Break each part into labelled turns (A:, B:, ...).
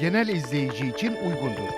A: genel izleyici için uygundur.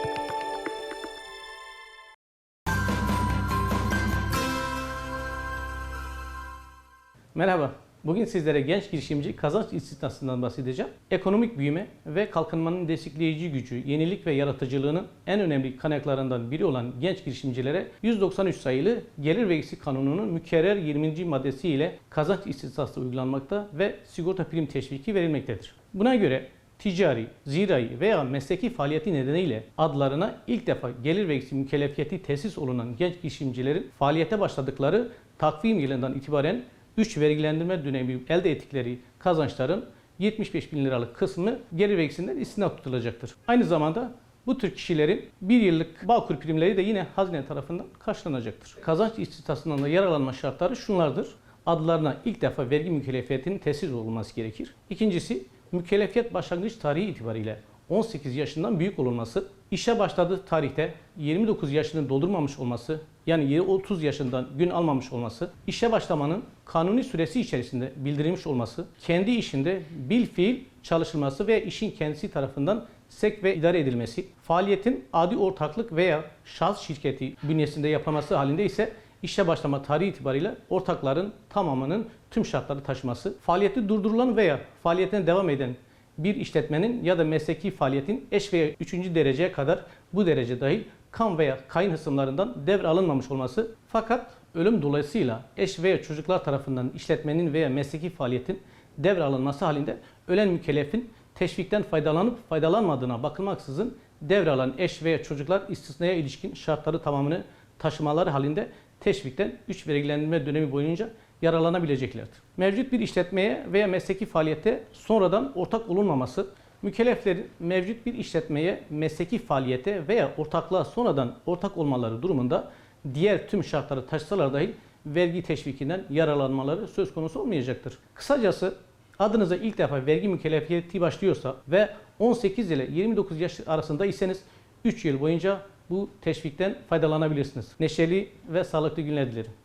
B: Merhaba. Bugün sizlere genç girişimci kazanç istisnasından bahsedeceğim. Ekonomik büyüme ve kalkınmanın destekleyici gücü, yenilik ve yaratıcılığının en önemli kaynaklarından biri olan genç girişimcilere 193 sayılı Gelir Vergisi Kanunu'nun mükerrer 20. maddesi ile kazanç istisnası uygulanmakta ve sigorta prim teşviki verilmektedir. Buna göre ticari, zirai veya mesleki faaliyeti nedeniyle adlarına ilk defa gelir vergisi mükellefiyeti tesis olunan genç girişimcilerin faaliyete başladıkları takvim yılından itibaren 3 vergilendirme dönemi elde ettikleri kazançların 75 bin liralık kısmı gelir vergisinden istinaf tutulacaktır. Aynı zamanda bu tür kişilerin bir yıllık Bağkur primleri de yine hazine tarafından karşılanacaktır. Kazanç istisnasından da yararlanma şartları şunlardır. Adlarına ilk defa vergi mükellefiyetinin tesis olması gerekir. İkincisi, mükellefiyet başlangıç tarihi itibariyle 18 yaşından büyük olunması, işe başladığı tarihte 29 yaşını doldurmamış olması, yani 30 yaşından gün almamış olması, işe başlamanın kanuni süresi içerisinde bildirilmiş olması, kendi işinde bil fiil çalışılması ve işin kendisi tarafından sek ve idare edilmesi, faaliyetin adi ortaklık veya şahıs şirketi bünyesinde yapılması halinde ise işe başlama tarihi itibariyle ortakların tamamının tüm şartları taşıması, faaliyeti durdurulan veya faaliyetine devam eden bir işletmenin ya da mesleki faaliyetin eş veya üçüncü dereceye kadar bu derece dahil kan veya kayın hısımlarından devre alınmamış olması fakat ölüm dolayısıyla eş veya çocuklar tarafından işletmenin veya mesleki faaliyetin devre alınması halinde ölen mükellefin teşvikten faydalanıp faydalanmadığına bakılmaksızın devralan eş veya çocuklar istisnaya ilişkin şartları tamamını taşımaları halinde teşvikten 3 vergilendirme dönemi boyunca yararlanabileceklerdir. Mevcut bir işletmeye veya mesleki faaliyete sonradan ortak olunmaması, mükelleflerin mevcut bir işletmeye, mesleki faaliyete veya ortaklığa sonradan ortak olmaları durumunda diğer tüm şartları taşısalar dahi vergi teşvikinden yararlanmaları söz konusu olmayacaktır. Kısacası adınıza ilk defa vergi mükellefiyeti başlıyorsa ve 18 ile 29 yaş arasındaysanız 3 yıl boyunca bu teşvikten faydalanabilirsiniz. Neşeli ve sağlıklı günler dilerim.